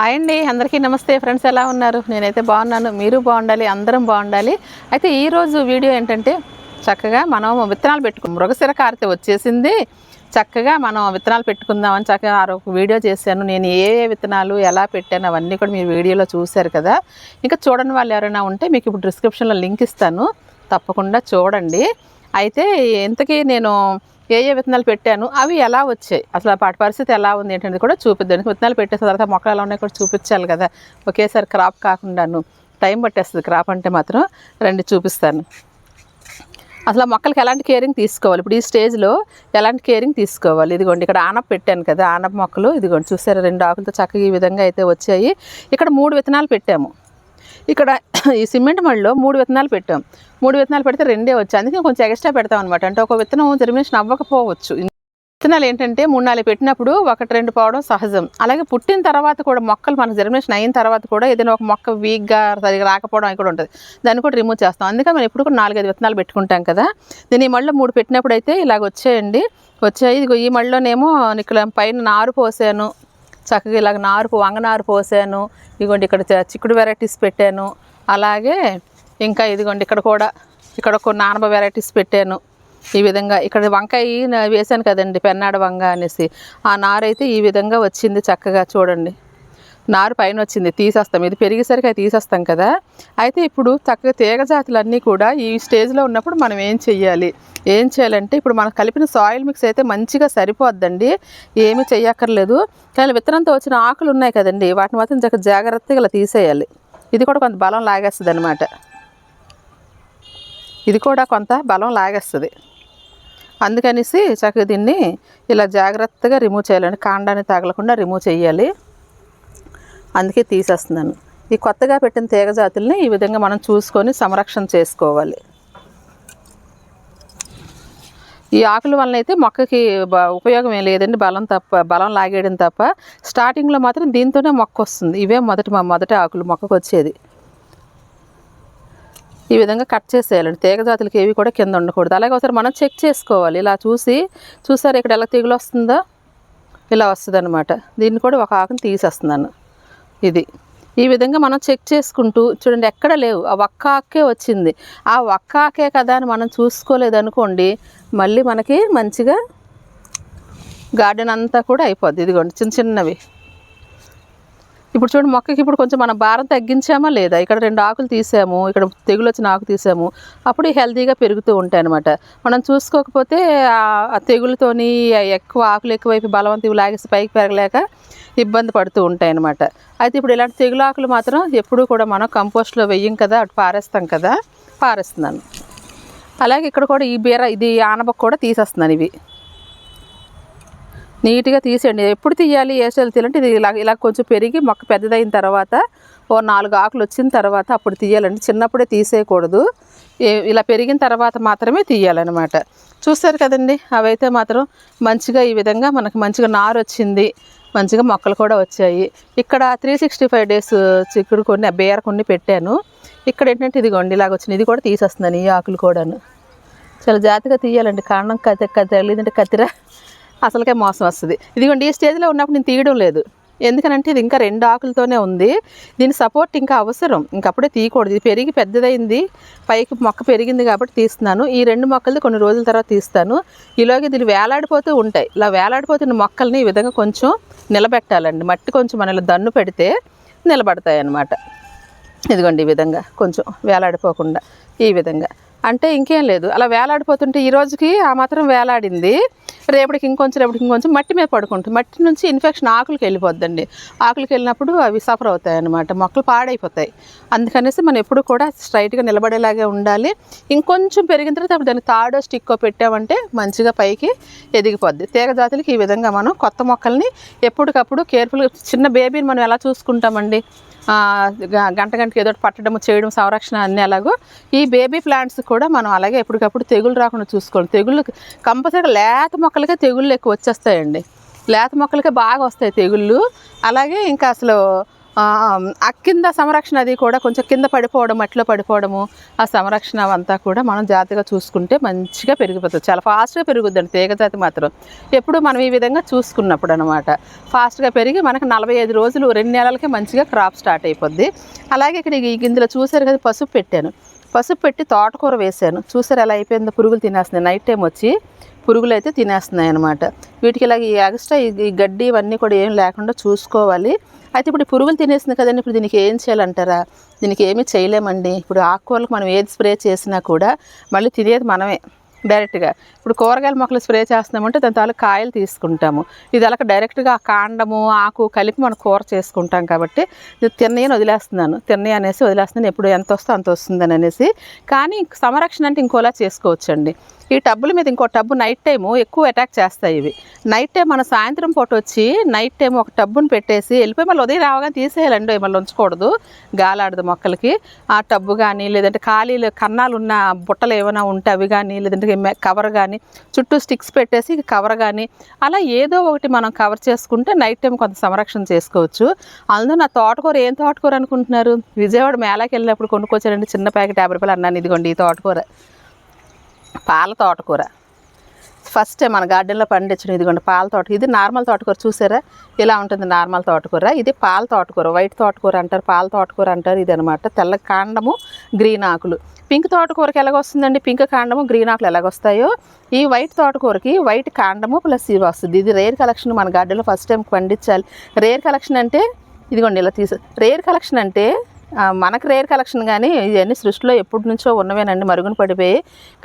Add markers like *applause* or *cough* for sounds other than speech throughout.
Hi అండి అందరికీ నమస్తే. ఫ్రెండ్స్ ఎలా ఉన్నారు? నేనైతే బాగున్నాను. మీరు బాగుండాలి అందరం బాగుండాలి. అయితే ఈరోజు వీడియో ఏంటంటే చక్కగా మనం విత్తనాలు పెట్టుకున్నాం మృగశిర కారితే వచ్చేసింది. చక్కగా మనం విత్తనాలు పెట్టుకుందామని చక్కగా ఆ ఒక వీడియో చేశాను. నేను ఏ ఏ విత్తనాలు ఎలా పెట్టాను అవన్నీ కూడా మీరు వీడియోలో చూశారు కదా. ఇంకా చూడని వాళ్ళు ఎవరైనా ఉంటే మీకు ఇప్పుడు డిస్క్రిప్షన్లో లింక్ ఇస్తాను. తప్పకుండా చూడండి. అయితే ఇంతకీ నేను ఏ ఏ విత్తనాలు పెట్టాను అవి ఎలా వచ్చాయి? అసలు పాటి పరిస్థితి ఎలా ఉంది ఏంటంటే కూడా చూపిద్దానికి విత్తనాలు పెట్టేసిన తర్వాత మొక్కలు ఎలా ఉన్నాయి కూడా చూపించాలి కదా. ఒకేసారి క్రాప్ కాకుండాను టైం పట్టేస్తుంది. క్రాప్ అంటే మాత్రం రెండు చూపిస్తాను. అసలు ఆ మొక్కలకి ఎలాంటి కేరింగ్ తీసుకోవాలి? ఇప్పుడు ఈ స్టేజ్లో ఎలాంటి కేరింగ్ తీసుకోవాలి? ఇదిగోండి ఇక్కడ ఆనప పెట్టాను కదా ఆనప మొక్కలు. ఇదిగోండి చూసారా రెండు ఆకులతో చక్కగా ఈ విధంగా అయితే వచ్చాయి. ఇక్కడ మూడు విత్తనాలు పెట్టాము. ఇక్కడ ఈ సిమెంట్ మడిలో మూడు విత్తనాలు పెట్టాం. మూడు విత్తనాలు పెడితే రెండే వచ్చాయి. అందుకే కొంచెం ఎక్స్ట్రా పెడతాం అనమాట అంటే ఒక విత్తనం జర్మినేషన్ అవ్వకపోవచ్చు. విత్తనాలు ఏంటంటే మూడు నాలుగు పెట్టినప్పుడు ఒకటి రెండు పోవడం సహజం. అలాగే పుట్టిన తర్వాత కూడా మొక్కలు మనకు జర్మినేషన్ అయిన తర్వాత కూడా ఏదైనా ఒక మొక్క వీక్గా సరిగా రాకపోవడం అవి కూడా ఉంటుంది. దాన్ని కూడా రిమూవ్ చేస్తాం. అందుకే మనం ఎప్పుడు కూడా నాలుగైదు విత్తనాలు పెట్టుకుంటాం కదా. నేను ఈ మళ్ళీ మూడు పెట్టినప్పుడు అయితే ఇలాగ వచ్చాయండి. వచ్చాయి. ఇదిగో ఈ మళ్ళీనేమో ఇక్కడ పైన నారు పోసాను. చక్కగా ఇలాగ నారుకు వంగ నారు పోసాను. ఇదిగోండి ఇక్కడ చ- చిక్కుడు వెరైటీస్ పెట్టాను. అలాగే ఇంకా ఇదిగోండి ఇక్కడ కూడా ఇక్కడ కొన్ని ఆనప వెరైటీస్ పెట్టాను. ఈ విధంగా ఇక్కడ వంకాయ వేసాను కదండి పెన్నాడు వంగ అనేసి. ఆ నారైతే ఈ విధంగా వచ్చింది చక్కగా చూడండి. నారు పైన వచ్చింది తీసేస్తాం. ఇది పెరిగేసరికి అది తీసేస్తాం కదా. అయితే ఇప్పుడు చక్కగా తీగ జాతులన్నీ కూడా ఈ స్టేజ్లో ఉన్నప్పుడు మనం ఏం చెయ్యాలి? ఏం చేయాలంటే ఇప్పుడు మనం కలిపిన సాయిల్ మిక్స్ అయితే మంచిగా సరిపోద్దండి. ఏమీ చెయ్యక్కర్లేదు. కానీ విత్తనంతో వచ్చిన ఆకులు ఉన్నాయి కదండి వాటిని మాత్రం చక్కగా జాగ్రత్తగా ఇలా తీసేయాలి. ఇది కూడా కొంత బలం లాగేస్తుంది అనమాట ఇది కూడా కొంత బలం లాగేస్తుంది. అందుకనేసి చక్కగా దీన్ని ఇలా జాగ్రత్తగా రిమూవ్ చేయాలండి. కాండాన్ని తగలకుండా రిమూవ్ చేయాలి అందుకే తీసేస్తున్నాను. ఈ కొత్తగా పెట్టిన తీగ జాతుల్ని ఈ విధంగా మనం చూసుకొని సంరక్షణ చేసుకోవాలి. ఈ ఆకుల వలన అయితే మొక్కకి ఉపయోగం ఏం లేదండి. బలం తప్ప బలం లాగేయడం తప్ప స్టార్టింగ్లో మాత్రం దీంతోనే మొక్క వస్తుంది. ఇవే మొదటి మా మొదటి ఆకులు మొక్కకు వచ్చేది. ఈ విధంగా కట్ చేసేయాలండి. తీగ జాతులకి ఏవి కూడా కింద ఉండకూడదు. అలాగే ఒకసారి మనం చెక్ చేసుకోవాలి. ఇలా చూసి చూసారు ఇక్కడ ఎలా తెగులు వస్తుందో? ఇలా వస్తుంది అనమాట దీన్ని కూడా ఒక ఆకుని తీసేస్తున్నాను. ఇది. ఈ విధంగా మనం చెక్ చేసుకుంటూ చూడండి ఎక్కడ లేవు. ఆ ఒక్క ఆకే వచ్చింది. ఆ ఒక్క ఆకే కదా అని మనం చూసుకోలేదనుకోండి మళ్ళీ మనకి మంచిగా గార్డెన్ అంతా కూడా అయిపోద్ది. ఇదిగోండి చిన్న చిన్నవి. ఇప్పుడు చూడండి మొక్కకి ఇప్పుడు కొంచెం మనం భారం తగ్గించామా లేదా? ఇక్కడ రెండు ఆకులు తీసాము ఇక్కడ తెగులు వచ్చిన ఆకు తీసాము. అప్పుడు హెల్తీగా పెరుగుతూ ఉంటాయి అనమాట మనం చూసుకోకపోతే ఆ- తెగులతోని ఎక్కువ ఆకులు ఎక్కువైపు బలవంతం లాగేసి పైకి పెరగలేక ఇబ్బంది పడుతూ ఉంటాయి అనమాట అయితే ఇప్పుడు ఇలాంటి తెగులు ఆకులు మాత్రం ఎప్పుడూ కూడా మనం కంపోస్ట్లో వెయ్యం కదా అటు పారేస్తాం కదా పారేస్తున్నాను. అలాగే ఇక్కడ కూడా ఈ బీర ఇది ఆనబ కూడా తీసేస్తున్నాను ఇవి. నీట్గా తీసేయండి. ఎప్పుడు తీయాలి? ఏ స్టైల్ తీయాలంటే ఇది ఇలా ఇలా కొంచెం పెరిగి మొక్క పెద్దదైన తర్వాత ఓ నాలుగు ఆకులు వచ్చిన తర్వాత అప్పుడు తీయాలండి. చిన్నప్పుడే తీసేయకూడదు. ఇలా పెరిగిన తర్వాత మాత్రమే తీయాలన్నమాట. చూస్తారు కదండి? అవైతే మాత్రం మంచిగా ఈ విధంగా మనకు మంచిగా నారు వచ్చింది. మంచిగా మొక్కలు కూడా వచ్చాయి. ఇక్కడ త్రీ సిక్స్టీ ఫైవ్ డేస్ చిక్కుడు కొన్ని బేర కొన్ని పెట్టాను. ఇక్కడ ఏంటంటే ఇదిగోండి ఇలాగ వచ్చింది. ఇది కూడా తీసేస్తున్నాను ఈ ఆకులు కూడాను. చాలా జాగ్రత్తగా తీయాలండి. కారణం కత్తి కత్తి లేదంటే కత్తిర. అసలుకే మోసం వస్తుంది. ఇదిగోండి ఈ స్టేజ్లో ఉన్నప్పుడు నేను తీయడం లేదు. ఎందుకనంటే ఇది ఇంకా రెండు ఆకులతోనే ఉంది. దీని సపోర్ట్ ఇంకా అవసరం. ఇంకప్పుడే తీయకూడదు. ఇది పెరిగి పెద్దదైంది. పైకి మొక్క పెరిగింది కాబట్టి తీస్తున్నాను. ఈ రెండు మొక్కలు కొన్ని రోజుల తర్వాత తీస్తాను. ఈలోగా దీన్ని వేలాడిపోతూ ఉంటాయి. ఇలా వేలాడిపోతున్న మొక్కల్ని ఈ విధంగా కొంచెం నిలబెట్టాలండి. మట్టి కొంచెం మన దన్ను పెడితే నిలబడతాయి అన్నమాట ఇదిగోండి ఈ విధంగా కొంచెం వేలాడిపోకుండా ఈ విధంగా. అంటే ఇంకేం లేదు. అలా వేలాడిపోతుంటే ఈ రోజుకి ఆ మాత్రం వేలాడింది. రేపటికి ఇంకొంచెం రేపటికి ఇంకొంచెం మట్టి మీద పడుకుంటుంది. మట్టి నుంచి ఇన్ఫెక్షన్ ఆకులకి వెళ్ళిపోద్దండి. ఆకులకి వెళ్ళినప్పుడు అవి సఫర్ అవుతాయి అన్నమాట మొక్కలు పాడైపోతాయి. అందుకనేసి మనం ఎప్పుడు కూడా స్ట్రైట్గా నిలబడేలాగే ఉండాలి. ఇంకొంచెం పెరిగిన తర్వాత అప్పుడు దాన్ని తాడో స్టిక్కో పెట్టామంటే మంచిగా పైకి ఎదిగిపోద్ది. తీగ జాతులకి ఈ విధంగా మనం కొత్త మొక్కల్ని ఎప్పటికప్పుడు కేర్ఫుల్గా చిన్న బేబీని మనం ఎలా చూసుకుంటామండి? గ- గంట గంటకి ఏదో పట్టడం చేయడం సంరక్షణ అన్నీ అలాగో ఈ బేబీ ప్లాంట్స్ కూడా మనం అలాగే ఎప్పటికప్పుడు తెగులు రాకుండా చూసుకోండి తెగుళ్ళు కంపల్సరీగా లేత మొక్కలకే తెగుళ్ళు ఎక్కువ వచ్చేస్తాయండి. లేత మొక్కలకే బాగా వస్తాయి తెగుళ్ళు. అలాగే ఇంకా అసలు ఆ, కింద సంరక్షణ అది కూడా కొంచెం కింద పడిపోవడం మట్టిలో పడిపోవడము ఆ సంరక్షణ అంతా కూడా మనం జాగ్రత్తగా చూసుకుంటే మంచిగా పెరిగిపోతుంది. చాలా ఫాస్ట్గా పెరుగుద్దండి తీగజాతి మాత్రం. ఎప్పుడు మనం ఈ విధంగా చూసుకున్నప్పుడు అనమాట ఫాస్ట్గా పెరిగి మనకు నలభై ఐదు రోజులు రెండు నెలలకి మంచిగా క్రాప్ స్టార్ట్ అయిపోద్ది. అలాగే ఇక్కడ ఈ గింజలో చూసారు కదా పసుపు పెట్టాను. పసుపు పెట్టి తోటకూర వేసాను చూసారు ఎలా అయిపోయిందో? పురుగులు తినేస్తున్నాయి. నైట్ టైం వచ్చి పురుగులు అయితే తినేస్తున్నాయి అనమాట వీటికి ఇలాగ ఈ ఎక్స్ట్రా ఈ గడ్డి ఇవన్నీ కూడా ఏం లేకుండా చూసుకోవాలి. అయితే ఇప్పుడు పురుగులు తినేసింది కదండి ఇప్పుడు దీనికి ఏం చేయాలంటారా? దీనికి ఏమీ చేయలేమండి. ఇప్పుడు ఆకుకూరలకు మనం ఏది స్ప్రే చేసినా కూడా మళ్ళీ తినేది మనమే. డైరెక్ట్గా. ఇప్పుడు కూరగాయల మొక్కలు స్ప్రే చేస్తున్నామంటే దాని తాలూకు కాయలు తీసుకుంటాము. ఇది అలా డైరెక్ట్గా కాండము ఆకు కలిపి మనం కూర చేసుకుంటాం కాబట్టి తిన్నయ్యని తిన్నయని వదిలేస్తున్నాను. తిన్నయి అనేసి వదిలేస్తున్నాను. ఎప్పుడు ఎంత వస్తే అంత వస్తుందని అనేసి. కానీ సంరక్షణ అంటే ఇంకోలా చేసుకోవచ్చండి. ఈ టబ్బుల మీద ఇంకో టబ్బు నైట్ టైము ఎక్కువ అటాక్ చేస్తాయి ఇవి. నైట్ టైం మన సాయంత్రం పూట వచ్చి నైట్ టైం ఒక టబ్బుని పెట్టేసి వెళ్ళిపోయి మళ్ళీ ఉదయం రావగానే తీసేయాలండి. మళ్ళీ ఉంచకూడదు గాలాడదు మొక్కలకి. ఆ టబ్బు కానీ లేదంటే ఖాళీలు కన్నాలు ఉన్న బుట్టలు ఏమైనా ఉంటే అవి కానీ లేదంటే కవర్ కానీ చుట్టూ స్టిక్స్ పెట్టేసి కవర్ కానీ అలా ఏదో ఒకటి మనం కవర్ చేసుకుంటే నైట్ టైం కొంత సంరక్షణ చేసుకోవచ్చు. అందులో నా తోటకూర ఏం తోటకూర అనుకుంటున్నారు? విజయవాడ మేళాకి వెళ్ళినప్పుడు కొనుక్కొచ్చారండి చిన్న ప్యాకెట్ యాభై రూపాయలు అన్నాను. ఇదిగోండి ఈ తోటకూర. పాల తోటకూర. ఫస్ట్ మన గార్డెన్లో పండించడం ఇదిగోండి పాల తోట ఇది నార్మల్ తోటకూర చూసారా? ఇలా ఉంటుంది నార్మల్ తోటకూర. ఇది పాల తోటకూర వైట్ తోటకూర అంటారు పాల తోటకూర అంటారు ఇది అనమాట తెల్ల కాండము గ్రీన్ ఆకులు. పింక్ తోటకూరకి ఎలాగొస్తుందండి పింక్ కాండము గ్రీన్ ఆకులు ఎలాగొస్తాయో ఈ వైట్ తోటకూరకి వైట్ కాండము ప్లస్ ఇవి వస్తుంది. ఇది రేర్ కలెక్షన్ మన గార్డెన్లో ఫస్ట్ టైం పండించాలి. రేర్ కలెక్షన్ అంటే ఇదిగోండి ఇలా తీసు రేర్ కలెక్షన్ అంటే మనకు రేర్ కలెక్షన్ కానీ ఇవన్నీ సృష్టిలో ఎప్పటి నుంచో ఉన్నవేనండి మరుగున పడిపోయి.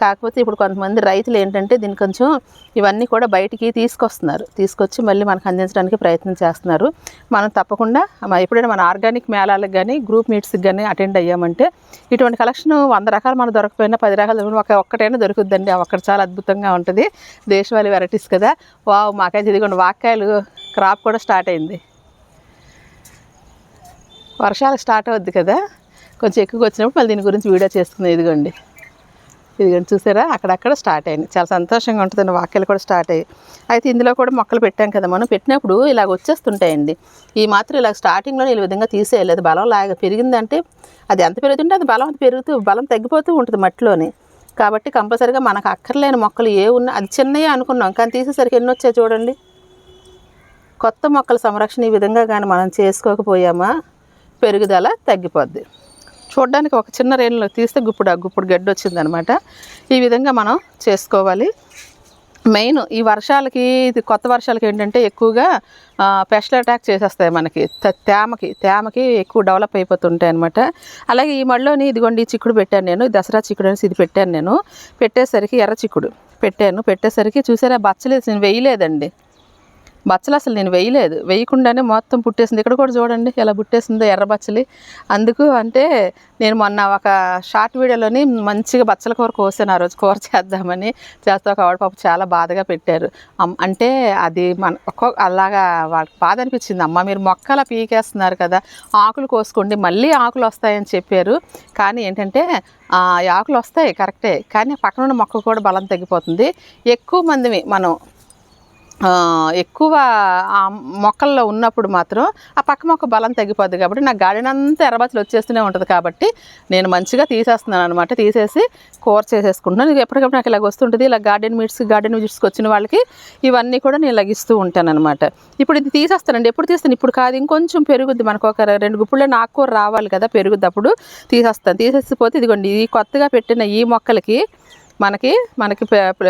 కాకపోతే ఇప్పుడు కొంతమంది రైతులు ఏంటంటే దీన్ని కొంచెం ఇవన్నీ కూడా బయటికి తీసుకొస్తున్నారు. తీసుకొచ్చి మళ్ళీ మనకు అందించడానికి ప్రయత్నం చేస్తున్నారు. మనం తప్పకుండా ఎప్పుడైనా మన ఆర్గానిక్ మేళాలకు కానీ గ్రూప్ మీట్స్కి కానీ అటెండ్ అయ్యామంటే ఇటువంటి కలెక్షన్ వంద రకాలు మనం దొరకపోయినా పది రకాలు ఒక ఒక్కటైనా దొరుకుద్దండి. ఆ ఒక్కటి చాలా అద్భుతంగా ఉంటుంది. దేశవాళీ వెరైటీస్ కదా. వావ్ మాకైతే ఇదిగోండి వాక్కాయలు క్రాప్ కూడా స్టార్ట్ అయింది. వర్షాలు స్టార్ట్ అవుద్ది కదా కొంచెం ఎక్కువగా వచ్చినప్పుడు మళ్ళీ దీని గురించి వీడియో చేసుకున్నాం ఇదిగోండి. ఇదిగోండి చూసారా? అక్కడక్కడ స్టార్ట్ అయింది. చాలా సంతోషంగా ఉంటుందండి వాక్యాలు కూడా స్టార్ట్ అయ్యాయి. అయితే ఇందులో కూడా మొక్కలు పెట్టాం కదా మనం. పెట్టినప్పుడు ఇలాగ వచ్చేస్తుంటాయండి. ఈ మాత్రం ఇలా స్టార్టింగ్లో ఈ విధంగా తీసేయలేదు. బలం లాగా పెరిగిందంటే అది ఎంత పెరుగుతుంటే అది బలం పెరుగుతూ బలం తగ్గిపోతూ ఉంటుంది మట్టిలోని. కాబట్టి కంపల్సరీగా మనకు అక్కర్లేని మొక్కలు ఏ ఉన్నా అది చిన్నయే అనుకున్నాం. కానీ తీసేసరికి ఎన్ని వచ్చాయి చూడండి. కొత్త మొక్కల సంరక్షణ ఈ విధంగా కానీ మనం చేసుకోకపోయామా? పెరుగుదల తగ్గిపోద్ది. చూడడానికి ఒక చిన్న రేణులో తీస్తే గుప్పుడు ఆ గుప్పుడు గడ్డి వచ్చిందనమాట ఈ విధంగా మనం చేసుకోవాలి. మెయిన్ ఈ వర్షాలకి ఇది కొత్త వర్షాలకి ఏంటంటే ఎక్కువగా పెస్టల్ అటాక్ చేసేస్తాయి మనకి. త- తేమకి తేమకి ఎక్కువ డెవలప్ అయిపోతుంటాయి అనమాట అలాగే ఈ మళ్ళీని ఇదిగోండి ఈ చిక్కుడు పెట్టాను నేను. దసరా చిక్కుడు అనేసి ఇది పెట్టాను నేను. పెట్టేసరికి ఎర్ర చిక్కుడు పెట్టాను. పెట్టేసరికి చూసారా? బచ్చలేదు నేను వేయలేదండి. బచ్చలు అసలు నేను వేయలేదు. వేయకుండానే మొత్తం పుట్టేసింది. ఇక్కడ కూడా చూడండి ఎలా పుట్టేసిందో ఎర్ర బచ్చలి. అందుకు అంటే నేను మొన్న ఒక షార్ట్ వీడియోలోని మంచిగా బచ్చల కూర కోసాను ఆ రోజు. కూర చేద్దామని చేస్తే ఒక ఆవిడ పాప చాలా బాధగా పెట్టారు. అంటే అది మన ఒక్కో అలాగా వాళ్ళకి బాధ అనిపించింది. అమ్మ మీరు మొక్కలా పీకేస్తున్నారు కదా ఆకులు కోసుకోండి మళ్ళీ ఆకులు వస్తాయని చెప్పారు. కానీ ఏంటంటే ఆకులు వస్తాయి కరెక్టే. కానీ పక్కన ఉన్న మొక్క కూడా బలం తగ్గిపోతుంది. ఎక్కువ మందిని మనం ఎక్కువ ఆ మొక్కల్లో ఉన్నప్పుడు మాత్రం ఆ పక్క మొక్క బలం తగ్గిపోద్ది కాబట్టి నా గార్డెన్ అంతా ఎర్రబాచులు వచ్చేస్తూనే ఉంటుంది కాబట్టి నేను మంచిగా తీసేస్తున్నాను అనమాట తీసేసి కూర చేసేసుకుంటున్నాను. ఇది ఎప్పటికప్పుడు నాకు ఇలాగ వస్తుంటుంది. ఇలా గార్డెన్ మీట్స్ గార్డెన్ మీట్స్కి వచ్చిన వాళ్ళకి ఇవన్నీ కూడా నేను లగిస్తూ ఉంటాను అనమాట ఇప్పుడు ఇది తీసేస్తానండి. ఎప్పుడు తీస్తాను? ఇప్పుడు కాదు. ఇంకొంచెం పెరుగుద్ది మనకు. ఒక రెండు గుప్పుల్లో నాకు కూర రావాలి కదా పెరుగుద్ది అప్పుడు తీసేస్తాను. తీసేసిపోతే ఇదిగోండి. ఈ కొత్తగా పెట్టిన ఈ మొక్కలకి మనకి మనకి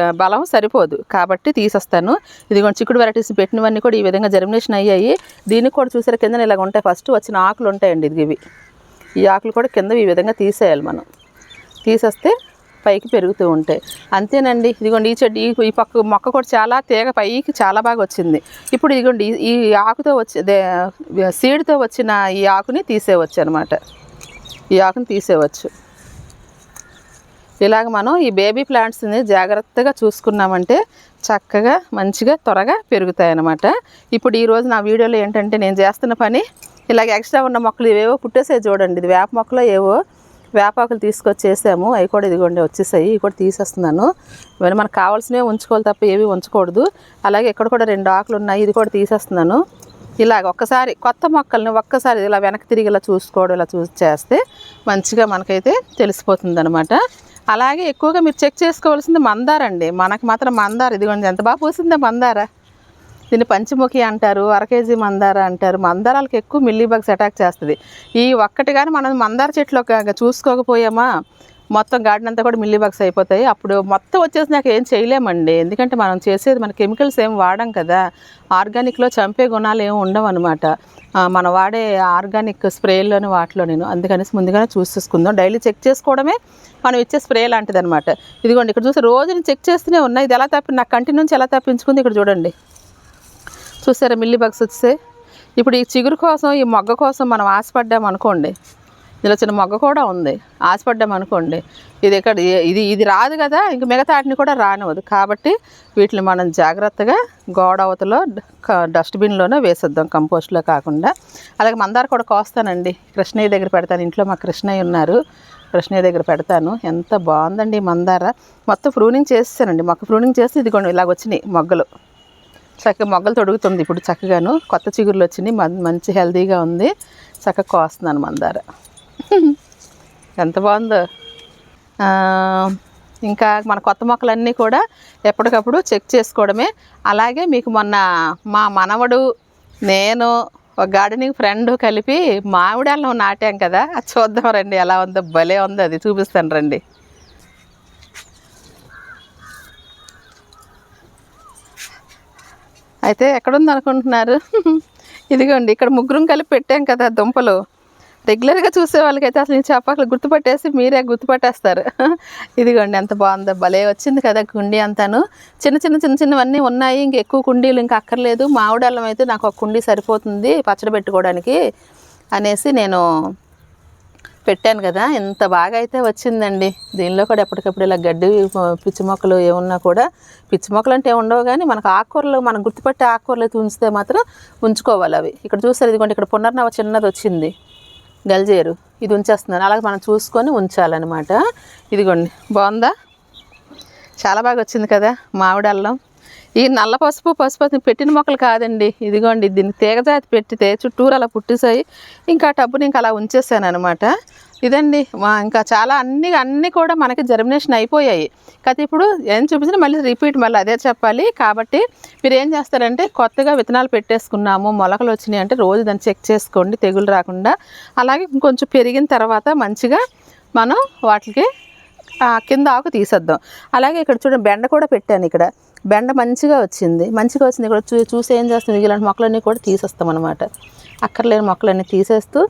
బలం సరిపోదు. కాబట్టి తీసేస్తాను. ఇదిగోండి చిక్కుడు వెరైటీస్ పెట్టినవన్నీ కూడా ఈ విధంగా జర్మినేషన్ అయ్యాయి. దీనికి కూడా చూసారు? కింద ఇలాగ ఉంటాయి. ఫస్ట్ వచ్చిన ఆకులు ఉంటాయండి ఇది ఇవి. ఈ ఆకులు కూడా కింద ఈ విధంగా తీసేయాలి మనం. తీసేస్తే పైకి పెరుగుతూ ఉంటాయి. అంతేనండి. ఇదిగోండి ఈ చెట్టు ఈ- పక్క మొక్క కూడా చాలా తీగ పైకి చాలా బాగా వచ్చింది. ఇప్పుడు ఇదిగోండి ఈ- ఆకుతో వచ్చే సీడ్తో వచ్చిన ఈ ఆకుని తీసేయవచ్చు అనమాట ఈ ఆకుని తీసేయవచ్చు. ఇలాగ మనం ఈ బేబీ ప్లాంట్స్ని జాగ్రత్తగా చూసుకున్నామంటే చక్కగా మంచిగా త్వరగా పెరుగుతాయన్నమాట. ఇప్పుడు ఈరోజు నా వీడియోలో ఏంటంటే నేను చేస్తున్న పని ఇలాగ ఎక్స్ట్రా ఉన్న మొక్కలు ఇవేవో పుట్టేసే చూడండి. ఇది వేప మొక్కలో ఏవో వేపాకులు తీసుకొచ్చేసాము. అవి కూడా ఇదిగోండి వచ్చేసాయి. ఇవి కూడా తీసేస్తున్నాను. ఇవన్నీ మనకు కావాల్సినవి ఉంచుకోవాలి తప్ప ఏవి ఉంచకూడదు. అలాగే ఇక్కడ కూడా రెండు ఆకులు ఉన్నాయి. ఇది కూడా తీసేస్తున్నాను. ఇలాగ ఒక్కసారి కొత్త మొక్కల్ని ఒక్కసారి ఇలా వెనక్కి తిరిగి ఇలా చూసుకోవడం ఇలా చూసి చేస్తే మంచిగా మనకైతే తెలిసిపోతుంది అనమాట అలాగే ఎక్కువగా మీరు చెక్ చేసుకోవాల్సింది మందారండి మనకు మాత్రం మందార ఇదిగోండి ఎంత బాగా పూసిందో మందార. దీన్ని పంచముఖి అంటారు అరకేజీ మందార అంటారు. మందారాలకు ఎక్కువ మిల్లీ బగ్స్ అటాక్ చేస్తుంది. ఈ ఒక్కటి కానీ మనం మందార చెట్లు ఒక చూసుకోకపోయామా? మొత్తం గార్డెన్ అంతా కూడా మిల్లీ బాక్స్ అయిపోతాయి. అప్పుడు మొత్తం వచ్చేసి నాకు ఏం చేయలేమండి. ఎందుకంటే మనం చేసేది మన కెమికల్స్ ఏం వాడం కదా. ఆర్గానిక్లో చంపే గుణాలు ఏమి ఉండవు అనమాట మనం వాడే ఆర్గానిక్ స్ప్రేలోని వాటిలో నేను అందుకనేసి ముందుగానే చూసేసుకుందాం డైలీ చెక్ చేసుకోవడమే మనం ఇచ్చే స్ప్రే లాంటిది అనమాట ఇదిగోండి ఇక్కడ చూస్తే రోజుని చెక్ చేస్తూనే ఉన్నాయి ఇది ఎలా తప్పి నా కంటి నుంచి ఎలా తప్పించుకుంది ఇక్కడ చూడండి. చూసారా మిల్లీ బగ్స్ వచ్చే ఇప్పుడు ఈ చిగురు కోసం ఈ మొగ్గ కోసం మనం ఆశపడ్డాం అనుకోండి ఇందులో చిన్న మొగ్గ కూడా ఉంది. ఆశపడ్డాం అనుకోండి. ఇది ఇక్కడ ఇది ఇది రాదు కదా ఇంక మిగతా వాటిని కూడా రానివ్వదు. కాబట్టి వీటిని మనం జాగ్రత్తగా గోడ అవతలో డస్ట్బిన్లోనే వేసేద్దాం కంపోస్ట్లో కాకుండా. అలాగే మందార కూడా కోస్తానండి. కృష్ణయ్య దగ్గర పెడతాను. ఇంట్లో మా కృష్ణయ్య ఉన్నారు. కృష్ణయ్య దగ్గర పెడతాను. ఎంత బాగుందండి ఈ మందార. మొత్తం ఫ్రూనింగ్ చేసేసానండి. మొక్క ఫ్రూనింగ్ చేసి ఇదిగోండి ఇలాగ వచ్చినాయి మొగ్గలు. చక్కగా మొగ్గలు తొడుగుతుంది. ఇప్పుడు చక్కగాను కొత్త చిగురులు వచ్చినాయి. మంచి హెల్తీగా ఉంది. చక్కగా కోస్తున్నాను మందార. *laughs* ఎంత బాగుందో. ఇంకా మన కొత్త మొక్కలన్నీ కూడా ఎప్పటికప్పుడు చెక్ చేసుకోవడమే. అలాగే మీకు మొన్న మా మనవడు నేను ఒక గార్డెనింగ్ ఫ్రెండ్ కలిపి మామిడాలను నాటాం కదా అది చూద్దాం రండి ఎలా ఉందో. భలే ఉంది అది చూపిస్తాను రండి. అయితే ఎక్కడుంది అనుకుంటున్నారు *laughs* ఇదిగోండి ఇక్కడ ముగ్గురం కలిపి పెట్టాం కదా దుంపలు. రెగ్యులర్గా చూసే వాళ్ళకైతే అసలు నేను చెప్పకలు గుర్తుపట్టేసి మీరే గుర్తుపట్టేస్తారు. *laughs* ఇదిగోండి ఎంత బాగుందో భలే వచ్చింది కదా కుండీ అంతాను. చిన్న చిన్న చిన్న చిన్నవన్నీ ఉన్నాయి ఇంక ఎక్కువ కుండీలు ఇంకా అక్కర్లేదు. మామిడాళ్ళం అయితే నాకు ఒక కుండీ సరిపోతుంది పచ్చడి పెట్టుకోవడానికి అనేసి నేను పెట్టాను కదా. ఎంత బాగా అయితే వచ్చిందండి. దీనిలో కూడా ఎప్పటికప్పుడు ఇలా గడ్డి పిచ్చి మొక్కలు ఏమున్నా కూడా పిచ్చి మొక్కలు అంటే ఉండవు కానీ మనకు ఆకుకూరలు మనం గుర్తుపట్టే ఆకుకూరలు అయితే ఉంచితే మాత్రం ఉంచుకోవాలి అవి. ఇక్కడ చూస్తారు ఇదిగోండి ఇక్కడ పునర్నవ చిన్నది వచ్చింది. గలిజేరు ఇది ఉంచేస్తున్నాను అలాగే మనం చూసుకొని ఉంచాలన్నమాట. ఇదిగోండి. బాగుందా? చాలా బాగా వచ్చింది కదా మామిడి అల్లం. ఈ నల్ల పసుపు పసుపు పెట్టిన మొక్కలు కాదండి. ఇదిగోండి దీన్ని తీగజాతి పెట్టితే చుట్టూరు అలా పుట్టేసాయి ఇంకా టబ్బుని ఇంకా అలా ఉంచేసాను అనమాట ఇదండి. ఇంకా చాలా అన్ని అన్నీ కూడా మనకి జర్మినేషన్ అయిపోయాయి. కాకపోతే ఇప్పుడు ఏం చూపించినా మళ్ళీ రిపీట్ మళ్ళీ అదే చెప్పాలి. కాబట్టి మీరు ఏం చేస్తారంటే కొత్తగా విత్తనాలు పెట్టేసుకున్నాము మొలకలు వచ్చినాయి అంటే రోజు దాన్ని చెక్ చేసుకోండి తెగులు రాకుండా. అలాగే ఇంకొంచెం పెరిగిన తర్వాత మంచిగా మనం వాటికి కింద ఆకు తీసేద్దాం. అలాగే ఇక్కడ చూడండి బెండ కూడా పెట్టాను ఇక్కడ. బెండ మంచిగా వచ్చింది. మంచిగా వచ్చింది ఇక్కడ చూ చూసి ఏం చేస్తుంది ఇలాంటి మొక్కలన్నీ కూడా తీసేస్తాం అనమాట అక్కర్లేని మొక్కలన్నీ తీసేస్తూ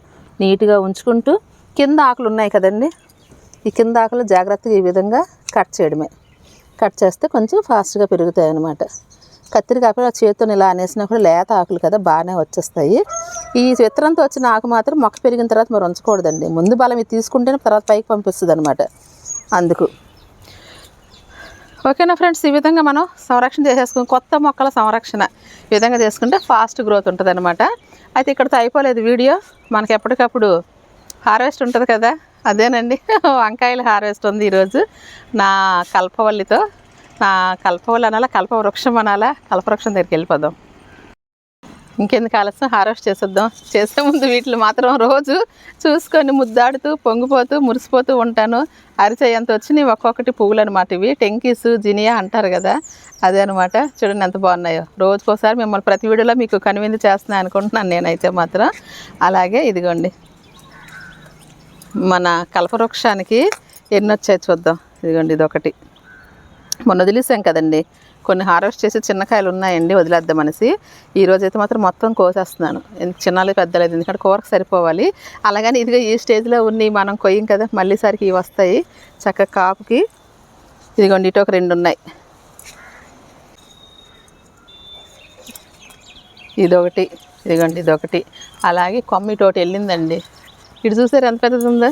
నీట్గా ఉంచుకుంటూ కింద ఆకులు ఉన్నాయి కదండి. ఈ కింద ఆకులు జాగ్రత్తగా ఈ విధంగా కట్ చేయడమే. కట్ చేస్తే కొంచెం ఫాస్ట్గా పెరుగుతాయి అనమాట కత్తిరి కాకుండా చేతితో ఇలా అనేసినా కూడా లేత ఆకులు కదా బాగానే వచ్చేస్తాయి. ఈ విత్తనంతో వచ్చిన ఆకు మాత్రం మొక్క పెరిగిన తర్వాత మరి ఉంచకూడదండి. ముందు బలం ఇది తీసుకుంటేనే తర్వాత పైకి పంపిస్తుంది అనమాట అందుకు. ఓకేనా ఫ్రెండ్స్ ఈ విధంగా మనం సంరక్షణ చేసేసుకుని కొత్త మొక్కల సంరక్షణ ఈ విధంగా చేసుకుంటే ఫాస్ట్ గ్రోత్ ఉంటుంది అయితే ఇక్కడితో అయిపోలేదు వీడియో. మనకి ఎప్పటికప్పుడు హార్వెస్ట్ ఉంటుంది కదా అదేనండి. *laughs* వంకాయల హార్వెస్ట్ ఉంది ఈరోజు. నా కల్పవల్లితో నా కల్పవల్లి అనాలా కల్పవృక్షం అనాలా కల్పవృక్షం దగ్గరికి వెళ్ళిపోదాం. ఇంకెందుకు ఆలస్యం? హార్వెస్ట్ చేసేద్దాం. చేసే ముందు వీటిని మాత్రం రోజు చూసుకొని ముద్దాడుతూ పొంగిపోతూ మురిసిపోతూ ఉంటాను. అరిచేయంత వచ్చినాయి ఒక్కొక్కటి పువ్వులు అనమాట ఇవి. టెంకీస్ జినియా అంటారు కదా అదే అనమాట చూడండి ఎంత బాగున్నాయో. రోజుకోసారి మిమ్మల్ని ప్రతి వీడియోలో మీకు కనువిందు చేస్తున్నాను అనుకుంటున్నాను నేనైతే మాత్రం. అలాగే ఇదిగోండి. మన కల్పవృక్షానికి ఎన్ని వచ్చాయి చూద్దాం. ఇదిగోండి ఇదొకటి. మొన్న వదిలేసాం కదండి. కొన్ని హార్వెస్ట్ చేసి చిన్న కాయలు ఉన్నాయండి వదిలేద్దాం అనేసి. ఈ అయితే మాత్రం మొత్తం కోసేస్తున్నాను. ఎంత చిన్నలు పెద్దలేదు ఎందుకంటే కూరకు సరిపోవాలి. అలాగని ఇదిగో ఈ స్టేజ్లో ఉన్నాయి మనం కొయ్యం కదా మళ్ళీ సరికి ఇవి వస్తాయి. చక్కగా కాపుకి. ఇదిగోండి ఇటు ఒక రెండు ఉన్నాయి. ఇదొకటి. ఇదిగోండి ఇదొకటి. అలాగే కొమ్మి తోటి వెళ్ళిందండి. ఇటు చూసారు? ఎంత పెద్దది ఉందో?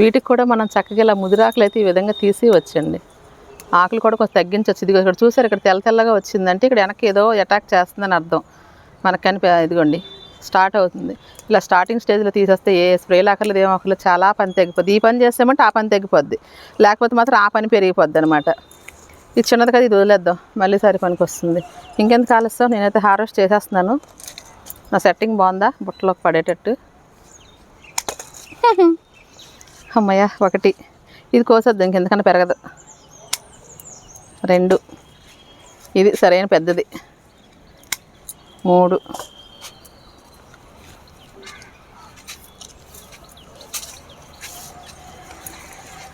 వీటికి కూడా మనం చక్కగా ఇలా ముదిరాకులు అయితే ఈ విధంగా తీసి వచ్చండి ఆకులు కూడా కొంచెం తగ్గించవచ్చు. ఇదిగో ఇక్కడ చూసారు ఇక్కడ తెల్ల తెల్లగా వచ్చిందంటే ఇక్కడ వెనక్కి ఏదో అటాక్ చేస్తుందని అర్థం. మనకు కనిపి ఇదిగోండి స్టార్ట్ అవుతుంది. ఇలా స్టార్టింగ్ స్టేజ్లో తీసేస్తే ఏ స్ప్రేలు ఆకలేదు ఏం ఆకలేదు చాలా పని తగ్గిపోద్ది ఈ పని చేస్తామంటే ఆ పని తగ్గిపోద్ది లేకపోతే మాత్రం ఆ పని పెరిగిపోద్ది అనమాట ఇది చిన్నది కదా ఇది వదిలేద్దాం. మళ్ళీ సరి పనికి వస్తుంది. ఇంకెంత కాలుస్తాం నేనైతే హార్వెస్ట్ చేసేస్తున్నాను. నా సెట్టింగ్ బాగుందా? బుట్టలోకి పడేటట్టు. అమ్మయ్య ఒకటి. ఇది కోసొద్దు ఇంకెందుకన్నా పెరగదు. రెండు. ఇది సరైన పెద్దది. మూడు.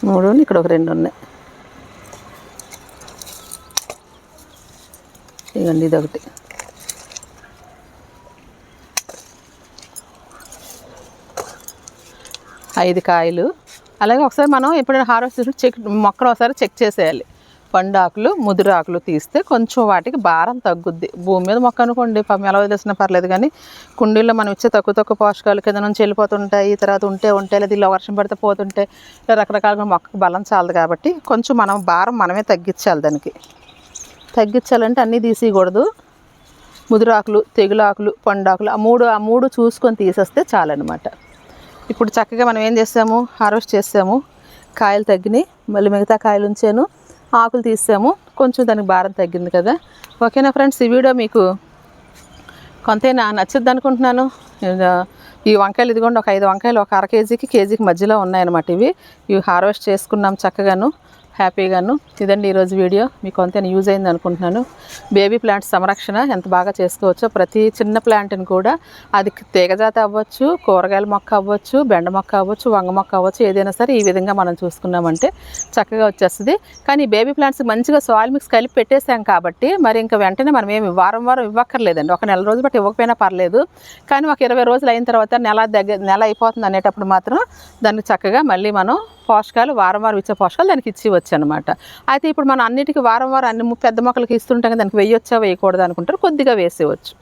మూడు ఇక్కడ ఒక రెండు ఉన్నాయి. ఇదిగోండి ఇది ఒకటి ఐదు కాయలు. అలాగే ఒకసారి మనం ఎప్పుడైనా హార్వెస్ట్ చేసి చెక్ మొక్కలు ఒకసారి చెక్ చేసేయాలి. పండు ఆకులు ముదురు ఆకులు తీస్తే కొంచెం వాటికి భారం తగ్గుద్ది. భూమి మీద మొక్క అనుకోండి పాపం ఎలా వదిలేసినా పర్లేదు కానీ కుండీల్లో మనం ఇచ్చే తక్కువ తక్కువ పోషకాలు కింద నుంచి వెళ్ళిపోతుంటాయి తర్వాత ఉంటే ఉంటే లేదా ఇలా వర్షం పడితే పోతుంటే ఇలా రకరకాలుగా మొక్కకు బలం చాలదు కాబట్టి కొంచెం మనం భారం మనమే తగ్గించాలి దానికి. తగ్గించాలంటే అన్నీ తీసేయకూడదు. ముదురాకులు తెగులాకులు తెగులు ఆకులు పండు ఆకులు ఆ మూడు ఆ మూడు చూసుకొని తీసేస్తే చాలన్నమాట. ఇప్పుడు చక్కగా మనం ఏం చేసాము హార్వెస్ట్ చేసాము కాయలు తగ్గినాయి. మళ్ళీ మిగతా కాయలు ఉంచాను. ఆకులు తీసాము. కొంచెం దానికి భారం తగ్గింది కదా. ఓకేనా ఫ్రెండ్స్? ఈ వీడియో మీకు కొంతైనా నచ్చుద్ది అనుకుంటున్నాను. ఈ వంకాయలు ఇదిగోండి ఒక ఐదు వంకాయలు ఒక అర కేజీకి కేజీకి మధ్యలో ఉన్నాయన్నమాట ఇవి. ఇవి హార్వెస్ట్ చేసుకున్నాం చక్కగాను. హ్యాపీగాను. ఇదండి ఈరోజు వీడియో. మీకు కొంత యూజ్ అయింది అనుకుంటున్నాను. బేబీ ప్లాంట్ సంరక్షణ ఎంత బాగా చేసుకోవచ్చో ప్రతి చిన్న ప్లాంట్ని కూడా అది తీగజాతి అవ్వచ్చు కూరగాయల మొక్క అవ్వచ్చు బెండ మొక్క అవ్వచ్చు వంగ మొక్క అవ్వచ్చు ఏదైనా సరే ఈ విధంగా మనం చూసుకున్నామంటే చక్కగా వచ్చేస్తుంది. కానీ బేబీ ప్లాంట్స్ మంచిగా సాయిల్ మిక్స్ కలిపి పెట్టేసాం కాబట్టి మరి ఇంకా వెంటనే మనం ఏమి వారం వారం ఇవ్వక్కర్లేదండి. ఒక నెల రోజులు బట్టి ఇవ్వకపోయినా పర్లేదు. కానీ ఒక ఇరవై రోజులు అయిన తర్వాత నెల దగ్గర నెల అయిపోతుంది అనేటప్పుడు మాత్రం దాన్ని చక్కగా మళ్ళీ మనం పోషకాలు వారం వారం ఇచ్చే పోషకాలు దానికి ఇచ్చి వచ్చనమాట. అయితే ఇప్పుడు మనం అన్నిటికీ వారం వారం అన్ని పెద్ద మొక్కలకి ఇస్తుంటాం కదా దానికి వెయ్యొచ్చా వేయకూడదు అనుకుంటారు కొద్దిగా వేసేవచ్చు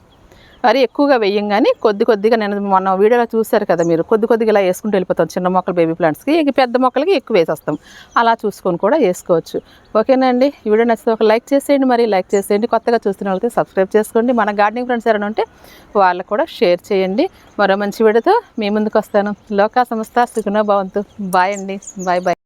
మరి ఎక్కువగా వేయం కానీ కొద్ది కొద్దిగా నేను మొన్న వీడియోలో చూశారు కదా మీరు కొద్ది కొద్దిగా ఇలా వేసుకుంటూ వెళ్ళిపోతాం చిన్న మొక్కలు బేబీ ప్లాంట్స్కి పెద్ద మొక్కలకి ఎక్కువ వేసేస్తాం. అలా చూసుకొని కూడా వేసుకోవచ్చు. ఓకేనా అండి? ఈ వీడియో నచ్చితే ఒక లైక్ చేసేయండి మరి లైక్ చేసేయండి. కొత్తగా చూస్తున్న వాళ్ళకి సబ్స్క్రైబ్ చేసుకోండి. మన గార్డెనింగ్ ఫ్రెండ్స్ ఎవరైనా ఉంటే వాళ్ళకు కూడా షేర్ చేయండి. మరో మంచి వీడియోతో మీ ముందుకు వస్తాను. లోకా సంస్థ సుఖనో భవంతు. బాయ్ అండి. Bye bye.